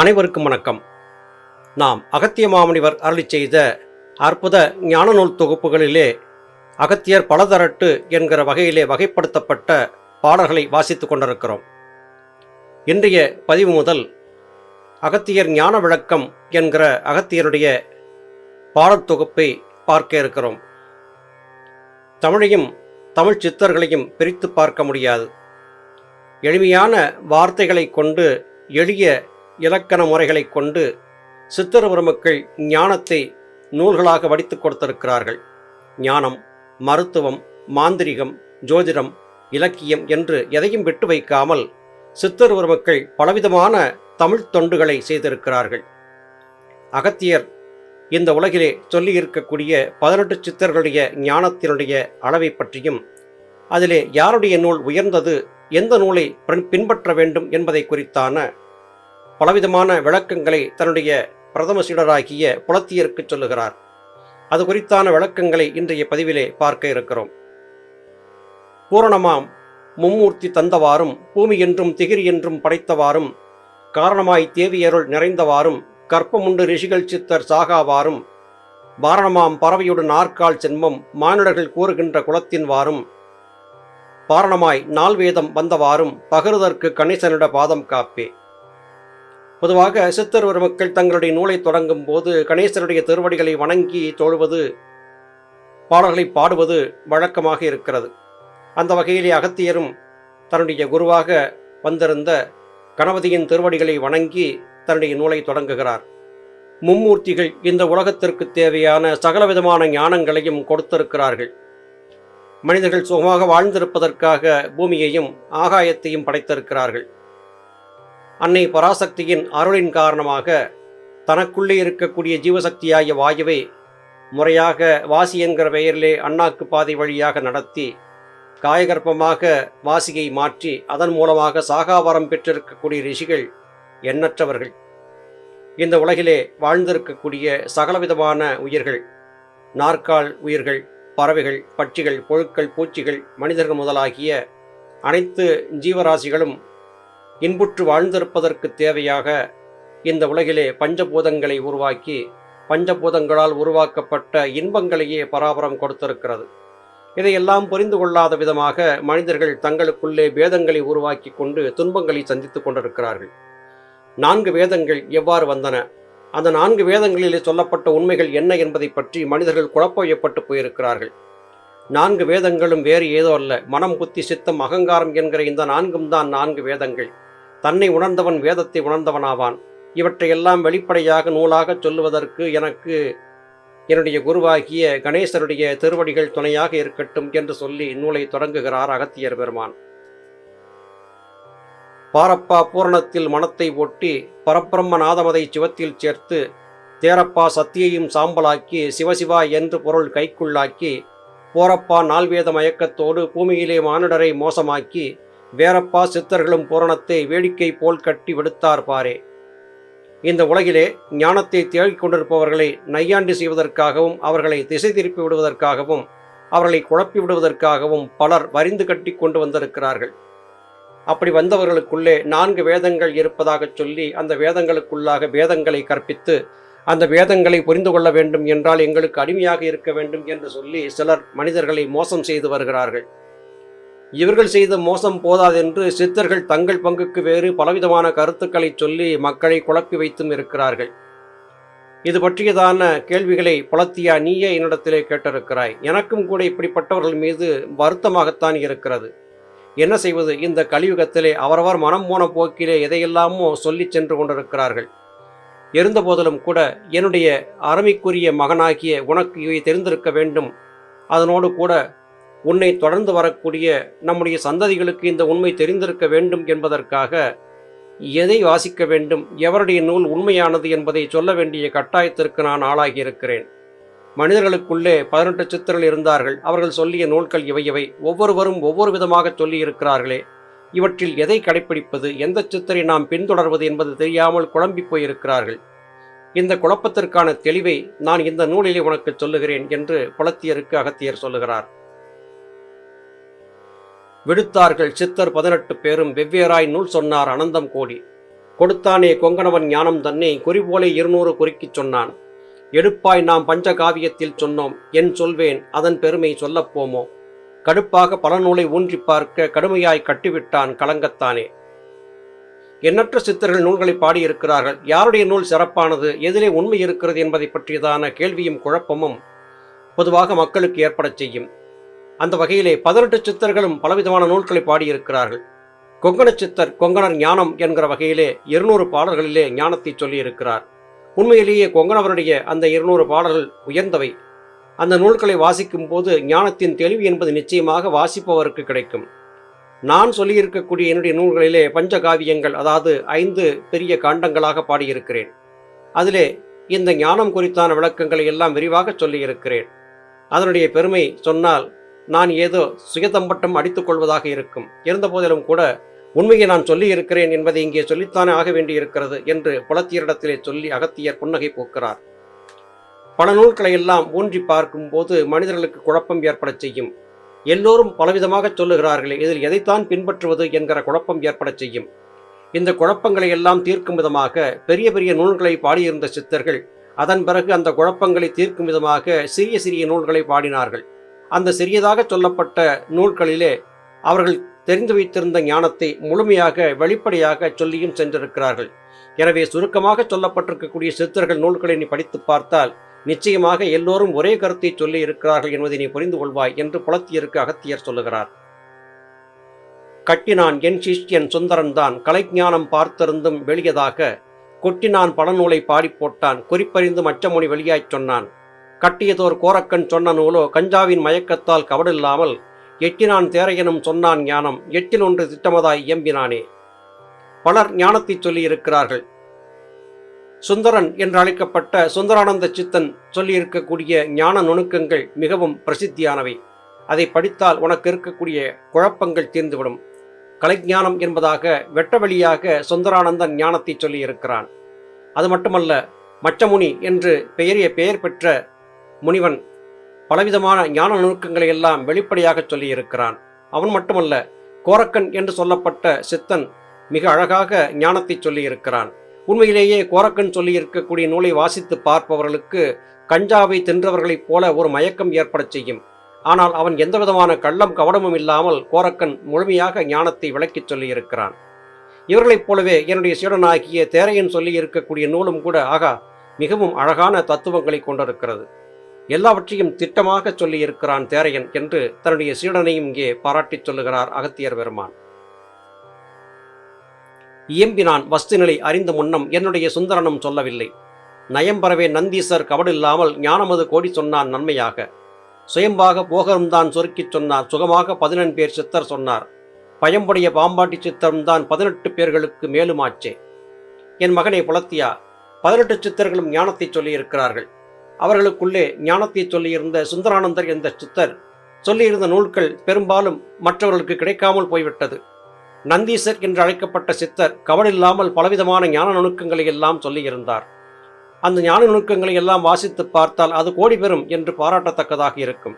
அனைவருக்கும் வணக்கம். நாம் அகத்திய மாமனிவர் அருளி செய்த அற்புத ஞான நூல் தொகுப்புகளிலே அகத்தியர் பலதரட்டு என்கிற வகையிலே வகைப்படுத்தப்பட்ட பாடல்களை வாசித்துக் கொண்டிருக்கிறோம். இன்றைய பதிவு முதல் அகத்தியர் ஞான விளக்கம் என்கிற அகத்தியருடைய பாடல் தொகுப்பை பார்க்க இருக்கிறோம். தமிழையும் தமிழ் சித்தர்களையும் பிரித்து பார்க்க முடியாது. எளிமையான வார்த்தைகளை கொண்டு எளிய இலக்கண முறைகளை கொண்டு சித்தர் பெருமக்கள் ஞானத்தை நூல்களாக வடித்துக் கொடுத்திருக்கிறார்கள். ஞானம் மருத்துவம் மாந்திரிகம் ஜோதிடம் இலக்கியம் என்று எதையும் விட்டு வைக்காமல் சித்தர் பெருமக்கள் பலவிதமான தமிழ் தொண்டுகளை செய்திருக்கிறார்கள். அகத்தியர் இந்த உலகிலே சொல்லியிருக்கக்கூடிய பதினெட்டு சித்தர்களுடைய ஞானத்தினுடைய அளவை பற்றியும் அதிலே யாருடைய நூல் உயர்ந்தது எந்த நூலை பின்- பின்பற்ற வேண்டும் என்பதை குறித்தான பலவிதமான விளக்கங்களை தன்னுடைய பிரதம சீடராகிய புலத்தியருக்கு சொல்லுகிறார். அது குறித்தான விளக்கங்களை இன்றைய பதிவிலே பார்க்க இருக்கிறோம். பூரணமாம் மும்மூர்த்தி தந்தவாறும் பூமி என்றும் திகிரி என்றும் படைத்தவாறும் காரணமாய் தேவியருள் நிறைந்தவாறும் கற்பமுண்டு ரிஷிகள் சித்தர் சாகாவாறும் பாரணமாம் பறவையோடு நாற்கால் சென்மம் மானிடர்கள் கூறுகின்ற குலத்தின் வாரும் பாரணமாய் நால்வேதம் வந்தவாறும் பகருதற்கு கணேசனிட பாதம் காப்பே. பொதுவாக சித்தர் மக்கள் தங்களுடைய நூலை தொடங்கும் போது கணேசனுடைய திருவடிகளை வணங்கி தொழுவது பாடல்களை பாடுவது வழக்கமாக இருக்கிறது. அந்த வகையிலே அகத்தியரும் தன்னுடைய குருவாக வந்திருந்த கணபதியின் திருவடிகளை வணங்கி தன்னுடைய நூலை தொடங்குகிறார். மும்மூர்த்திகள் இந்த உலகத்திற்கு தேவையான சகலவிதமான ஞானங்களையும் கொடுத்திருக்கிறார்கள். மனிதர்கள் சுகமாக வாழ்ந்திருப்பதற்காக பூமியையும் ஆகாயத்தையும் படைத்திருக்கிறார்கள். அன்னை பராசக்தியின் அருளின் காரணமாக தனக்குள்ளே இருக்கக்கூடிய ஜீவசக்தியாகிய வாயுவை முறையாக வாசி என்கிற பெயரிலே அண்ணாக்கு பாதை வழியாக நடத்தி காயகற்பமாக வாசியை மாற்றி அதன் மூலமாக சாகாவரம் பெற்றிருக்கக்கூடிய ரிஷிகள் எண்ணற்றவர்கள். இந்த உலகிலே வாழ்ந்திருக்கக்கூடிய சகலவிதமான உயிர்கள் நாற்கால் உயிர்கள் பறவைகள் பட்சிகள் புழுக்கள் பூச்சிகள் மனிதர்கள் முதலாகிய அனைத்து ஜீவராசிகளும் இன்புற்று வாழ்ந்திருப்பதற்கு தேவையாக இந்த உலகிலே பஞ்சபூதங்களை உருவாக்கி பஞ்சபூதங்களால் உருவாக்கப்பட்ட இன்பங்களையே பராபரம் கொடுத்திருக்கிறது. இதையெல்லாம் புரிந்து கொள்ளாத விதமாக மனிதர்கள் தங்களுக்குள்ளே வேதங்களை உருவாக்கி கொண்டு துன்பங்களை சந்தித்துக் கொண்டிருக்கிறார்கள். நான்கு வேதங்கள் எவ்வாறு வந்தன? அந்த நான்கு வேதங்களிலே சொல்லப்பட்ட உண்மைகள் என்ன என்பதை பற்றி மனிதர்கள் குழப்பயப்பட்டு போயிருக்கிறார்கள். நான்கு வேதங்களும் வேறு ஏதோ அல்ல. மனம் புத்தி சித்தம் அகங்காரம் என்கிற இந்த நான்கும் தான் நான்கு வேதங்கள். தன்னை உணர்ந்தவன் வேதத்தை உணர்ந்தவனாவான். இவற்றையெல்லாம் வெளிப்படையாக நூலாக சொல்லுவதற்கு எனக்கு என்னுடைய குருவாகிய கணேசருடைய திருவடிகள் துணையாக இருக்கட்டும் என்று சொல்லி நூலை தொடங்குகிறார் அகத்தியர் பெருமான். பாரப்பா பூரணத்தில் மனத்தை ஒட்டி பரப்பிரம்ம நாதமதை சிவத்தில் சேர்த்து தேரப்பா சத்தியையும் சாம்பலாக்கி சிவசிவா என்று பொருள் கைக்குள்ளாக்கி போரப்பா நால்வேத மயக்கத்தோடு பூமியிலே மானுடரை மோசமாக்கி வேறப்பா சித்தர்களும் பூரணத்தை வேடிக்கை போல் கட்டி விடுத்தார் பாரே. இந்த உலகிலே ஞானத்தை தேடிக் கொண்டிருப்பவர்களை நையாண்டி செய்வதற்காகவும் அவர்களை திசை திருப்பி விடுவதற்காகவும் அவர்களை குழப்பி விடுவதற்காகவும் பலர் வரிந்து கட்டி கொண்டு வந்திருக்கிறார்கள். அப்படி வந்தவர்களுக்குள்ளே நான்கு வேதங்கள் இருப்பதாகச் சொல்லி அந்த வேதங்களுக்குள்ளாக வேதங்களை கற்பித்து அந்த வேதங்களை புரிந்து கொள்ள வேண்டும் என்றால் எங்களுக்கு அடிமையாக இருக்க வேண்டும் என்று சொல்லி சிலர் மனிதர்களை மோசம் செய்து வருகிறார்கள். இவர்கள் செய்த மோசம் போதாதென்று சித்தர்கள் தங்கள் பங்குக்கு வேறு பலவிதமான கருத்துக்களை சொல்லி மக்களை குழப்பி வைத்தும் இருக்கிறார்கள். இது பற்றியதான கேள்விகளை புலத்தியா நீயே என்னிடத்திலே கேட்டிருக்கிறாய். எனக்கும் கூட இப்படிப்பட்டவர்கள் மீது வருத்தமாகத்தான் இருக்கிறது. என்ன செய்வது? இந்த கலியுகத்திலே அவரவர் மனம் போன போக்கிலே எதையெல்லாமோ சொல்லி சென்று கொண்டிருக்கிறார்கள். இருந்தபோதிலும் கூட என்னுடைய அருமைக்குரிய மகனாகிய உனக்கு இவை தெரிந்திருக்க வேண்டும். அதனோடு கூட உன்னை தொடர்ந்து வரக்கூடிய நம்முடைய சந்ததிகளுக்கு இந்த உண்மை தெரிந்திருக்க வேண்டும் என்பதற்காக எதை வாசிக்க வேண்டும் எவருடைய நூல் உண்மையானது என்பதை சொல்ல வேண்டிய கட்டாயத்திற்கு நான் ஆளாகியிருக்கிறேன் மனிதர்களுக்குள்ளே பதினெட்டு சித்தர்கள் இருந்தார்கள். அவர்கள் சொல்லிய நூல்கள் இவை இவை ஒவ்வொருவரும் ஒவ்வொரு விதமாக சொல்லி இருக்கிறார்களே இவற்றில் எதை கடைப்பிடிப்பது எந்த சித்தரை நாம் பின்தொடர்வது என்பது தெரியாமல் குழம்பி போயிருக்கிறார்கள். இந்த குழப்பத்திற்கான தெளிவை நான் இந்த நூலிலே உனக்கு சொல்லுகிறேன் என்று புலத்தியருக்கு அகத்தியர் சொல்லுகிறார். விடுத்தார்கள் சித்தர் பதினெட்டு பேரும் வெவ்வேறாய் நூல் சொன்னார் அனந்தம் கோடி. கொடுத்தானே கொங்கணவன் ஞானம் தன்னை குறிபோலை இருநூறு குறிக்கிச் சொன்னான். எடுப்பாய் நாம் பஞ்சகாவியத்தில் சொன்னோம் என் சொல்வேன் அதன் பெருமை சொல்லப்போமோ கடுப்பாக பல நூலை ஊன்றி பார்க்க கடுமையாய் கட்டிவிட்டான் கலங்கத்தானே. எண்ணற்ற சித்தர்கள் நூல்களை பாடியிருக்கிறார்கள். யாருடைய நூல் சிறப்பானது? எதிலே உண்மை இருக்கிறது என்பதை பற்றியதான கேள்வியும் குழப்பமும் பொதுவாக மக்களுக்கு ஏற்படச் செய்யும். அந்த வகையிலே பதினெட்டு சித்தர்களும் பலவிதமான நூல்களை பாடியிருக்கிறார்கள். கொங்கண சித்தர் கொங்கணர் ஞானம் என்கிற வகையிலே இருநூறு பாடல்களிலே ஞானத்தை சொல்லியிருக்கிறார். உண்மையிலேயே கொங்கணவருடைய அந்த இருநூறு பாடல்கள் உயர்ந்தவை. அந்த நூல்களை வாசிக்கும் போது ஞானத்தின் தெளிவு என்பது நிச்சயமாக வாசிப்பவருக்கு கிடைக்கும். நான் சொல்லியிருக்கக்கூடிய என்னுடைய நூல்களிலே பஞ்சகாவியங்கள் அதாவது ஐந்து பெரிய காண்டங்களாக பாடியிருக்கிறேன். அதிலே இந்த ஞானம் குறித்தான விளக்கங்களை எல்லாம் விரிவாக சொல்லியிருக்கிறேன். அதனுடைய பெருமை சொன்னால் நான் ஏதோ சுயதம்பட்டம் அடித்துக் கொள்வதாக இருக்கும். இருந்த போதிலும் கூட உண்மையை நான் சொல்லி இருக்கிறேன் என்பதை இங்கே சொல்லித்தானே ஆக வேண்டியிருக்கிறது என்று புலத்தியரிடத்திலே சொல்லி அகத்தியர் புன்னகை போக்கிறார். பல நூல்களை எல்லாம் ஊன்றி பார்க்கும்போது மனிதர்களுக்கு குழப்பம் ஏற்படச் செய்யும். எல்லோரும் பலவிதமாக சொல்லுகிறார்களே இதில் எதைத்தான் பின்பற்றுவது என்கிற குழப்பம் ஏற்படச் செய்யும். இந்த குழப்பங்களை எல்லாம் தீர்க்கும் விதமாக பெரிய பெரிய நூல்களை பாடியிருந்த சித்தர்கள் அதன் பிறகு அந்த குழப்பங்களை தீர்க்கும் விதமாக சிறிய சிறிய நூல்களை பாடினார்கள். அந்த சிறியதாக சொல்லப்பட்ட நூல்களிலே அவர்கள் தெரிந்து வைத்திருந்த ஞானத்தை முழுமையாக வெளிப்படையாக சொல்லியும் சென்றிருக்கிறார்கள். எனவே சுருக்கமாக சொல்லப்பட்டிருக்கக்கூடிய சித்தர்கள் நூல்களை நீ படித்து பார்த்தால் நிச்சயமாக எல்லோரும் ஒரே கருத்தை சொல்லி இருக்கிறார்கள் என்பதை நீ புரிந்து கொள்வாய் என்று புலத்தியருக்கு அகத்தியர் சொல்லுகிறார். கட்டினான் என் சிஷ்யன் சுந்தரன்தான் கலைஞானம் பார்த்திருந்தும் வெளியதாக கொட்டினான் பல நூலை பாடி போட்டான் குறிப்பறிந்து மச்சமொழி வெளியாய்ச் சொன்னான். கட்டியதோர் கோரக்கன் சொன்ன நூலோ கஞ்சாவின் மயக்கத்தால் கவடில்லாமல் எட்டினான் தேரையனும் சொன்னான் ஞானம் எட்டில் ஒன்று திட்டமதாய் இயம்பினானே. பலர் ஞானத்தை சொல்லியிருக்கிறார்கள். சுந்தரன் என்று அழைக்கப்பட்ட சுந்தரானந்த சித்தன் சொல்லியிருக்கக்கூடிய ஞான நுணுக்கங்கள் மிகவும் பிரசித்தியானவை. அதை படித்தால் உனக்கு இருக்கக்கூடிய குழப்பங்கள் தீர்ந்துவிடும். கலைஞானம் என்பதாக வெட்ட வழியாக சுந்தரானந்தன் ஞானத்தை சொல்லியிருக்கிறான். அது மட்டுமல்ல மச்சமுனி என்று பெயரிய பெயர் பெற்ற முனிவன் பலவிதமான ஞான நுணுக்கங்களை எல்லாம் வெளிப்படையாக சொல்லியிருக்கிறான். அவன் மட்டுமல்ல கோரக்கன் என்று சொல்லப்பட்ட சித்தன் மிக அழகாக ஞானத்தை சொல்லியிருக்கிறான். உண்மையிலேயே கோரக்கன் சொல்லியிருக்கக்கூடிய நூலை வாசித்து பார்ப்பவர்களுக்கு கஞ்சாவை தின்றவர்களைப் போல ஒரு மயக்கம் ஏற்படச் செய்யும். ஆனால் அவன் எந்தவிதமான கள்ளம் கவனமும் இல்லாமல் கோரக்கன் முழுமையாக ஞானத்தை விளக்கிச் சொல்லியிருக்கிறான். இவர்களைப் போலவே என்னுடைய சீடனாகிய தேரையன் சொல்லி இருக்கக்கூடிய நூலும் கூட ஆகா மிகவும் அழகான தத்துவங்களை கொண்டிருக்கிறது. எல்லாவற்றையும் திட்டமாக சொல்லியிருக்கிறான் தேரையன் என்று தன்னுடைய சீடனையும் இங்கே பாராட்டிச் சொல்லுகிறார் அகத்தியர் பெருமான். இயம்பினான் வஸ்துநிலை அறிந்த முன்னம் என்னுடைய சுந்தரனும் சொல்லவில்லை. நயம்பரவே நந்தீசர் கவடில்லாமல் ஞானமது கோடி சொன்னான் நன்மையாக. சுயம்பாக போகரும்தான் சொருக்கிச் சொன்னார். சுகமாக பதினெண் பேர் சித்தர் சொன்னார். பயம்புடைய பாம்பாட்டி சித்தரும் தான் பதினெட்டு பேர்களுக்கு மேலுமாச்சே. என் மகனை புலத்தியா பதினெட்டு சித்தர்களும் ஞானத்தை சொல்லியிருக்கிறார்கள். அவர்களுக்குள்ளே ஞானத்தை சொல்லியிருந்த சுந்தரானந்தர் என்ற சித்தர் சொல்லியிருந்த நூல்கள் பெரும்பாலும் மற்றவர்களுக்கு கிடைக்காமல் போய்விட்டது. நந்தீசர் என்று அழைக்கப்பட்ட சித்தர் கவலில்லாமல் பலவிதமான ஞான நுணுக்கங்களை எல்லாம் சொல்லியிருந்தார். அந்த ஞான நுணுக்கங்களை எல்லாம் வாசித்து பார்த்தால் அது கோடி பெறும் என்று பாராட்டத்தக்கதாக இருக்கும்.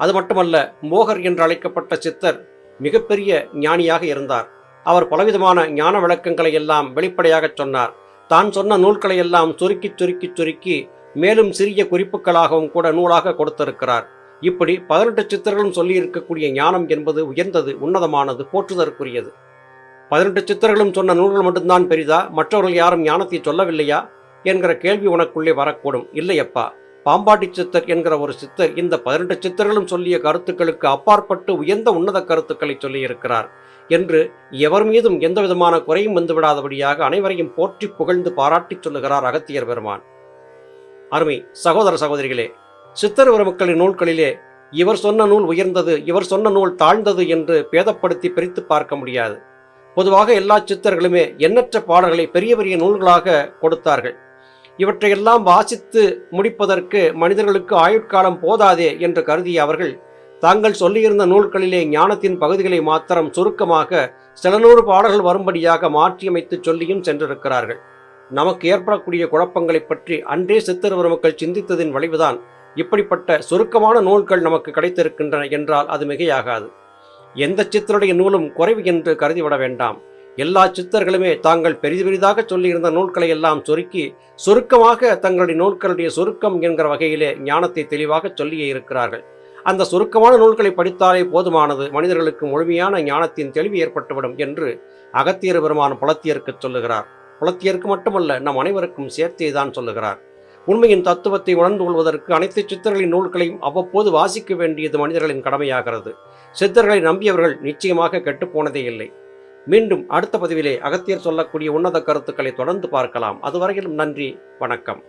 அது மட்டுமல்ல மோகர் என்று அழைக்கப்பட்ட சித்தர் மிகப்பெரிய ஞானியாக இருந்தார். அவர் பலவிதமான ஞான விளக்கங்களை எல்லாம் வெளிப்படையாகச் சொன்னார். தான் சொன்ன நூல்களை எல்லாம் சுருக்கி சுருக்கி சுருக்கி மேலும் சிறிய குறிப்புகளாகவும் கூட நூலாக கொடுத்திருக்கிறார். இப்படி பதினெட்டு சித்தர்களும் சொல்லியிருக்கக்கூடிய ஞானம் என்பது உயர்ந்தது உன்னதமானது போற்றுதற்குரியது. பதினெட்டு சித்தர்களும் சொன்ன நூல்கள் மட்டும்தான் பெரிதா? மற்றவர்கள் யாரும் ஞானத்தை சொல்லவில்லையா? என்கிற கேள்வி உனக்குள்ளே வரக்கூடும். இல்லையப்பா. பாம்பாட்டி சித்தர் என்கிற ஒரு சித்தர் இந்த பதினெட்டு சித்தர்களும் சொல்லிய கருத்துக்களுக்கு அப்பாற்பட்டு உயர்ந்த உன்னத கருத்துக்களை சொல்லியிருக்கிறார் என்று எவர் மீதும் எந்தவிதமான குறையும் வந்துவிடாதபடியாக அனைவரையும் போற்றி புகழ்ந்து பாராட்டிச் சொல்லுகிறார் அகத்தியர் பெருமான். அருமை சகோதர சகோதரிகளே சித்தர் மக்களின் நூல்களிலே இவர் சொன்ன நூல் உயர்ந்தது இவர் சொன்ன நூல் தாழ்ந்தது என்று பேதப்படுத்தி பிரித்து பார்க்க முடியாது. பொதுவாக எல்லா சித்தர்களுமே எண்ணற்ற பாடல்களை பெரிய பெரிய நூல்களாக கொடுத்தார்கள். இவற்றையெல்லாம் வாசித்து முடிப்பதற்கு மனிதர்களுக்கு ஆயுட்காலம் போதாதே என்று கருதிய அவர்கள் தாங்கள் சொல்லியிருந்த நூல்களிலே ஞானத்தின் பகுதிகளை மாத்திரம் சுருக்கமாக சில நூறு பாடல்கள் வரும்படியாக மாற்றியமைத்து சொல்லியும் சென்றிருக்கிறார்கள். நமக்கு ஏற்படக்கூடிய குழப்பங்களைப் பற்றி அன்றே சித்தர் மக்கள் சிந்தித்ததின் விளைவுதான் இப்படிப்பட்ட சுருக்கமான நூல்கள் நமக்கு கிடைத்திருக்கின்றன என்றால் அது மிகையாகாது. எந்த சித்தருடைய நூலும் குறைவு என்று கருதிவிட வேண்டாம். எல்லா சித்தர்களுமே தாங்கள் பெரிது பெரிதாக சொல்லியிருந்த நூல்களை எல்லாம் சுருக்கி சுருக்கமாக தங்களுடைய நூல்களுடைய சுருக்கம் என்கிற வகையிலே ஞானத்தை தெளிவாக சொல்லியே இருக்கிறார்கள். அந்த சுருக்கமான நூல்களை படித்தாலே போதுமானது மனிதர்களுக்கு முழுமையான ஞானத்தின் தெளிவு ஏற்பட்டுவிடும் என்று அகத்தியர் பெருமான் புலத்தியருக்கு சொல்லுகிறார். குலத்தியருக்கு மட்டுமல்ல நம் அனைவருக்கும் சேர்த்தே தான் சொல்லுகிறார். உண்மையின் தத்துவத்தை உணர்ந்து கொள்வதற்கு அனைத்து சித்தர்களின் நூல்களையும் அவ்வப்போது வாசிக்க வேண்டியது மனிதர்களின் கடமையாகிறது. சித்தர்களை நம்பியவர்கள் நிச்சயமாக கெட்டுப்போனதே இல்லை. மீண்டும் அடுத்த பதிவிலே அகத்தியர் சொல்லக்கூடிய உன்னத கருத்துக்களை தொடர்ந்து பார்க்கலாம். அதுவரையிலும் நன்றி வணக்கம்.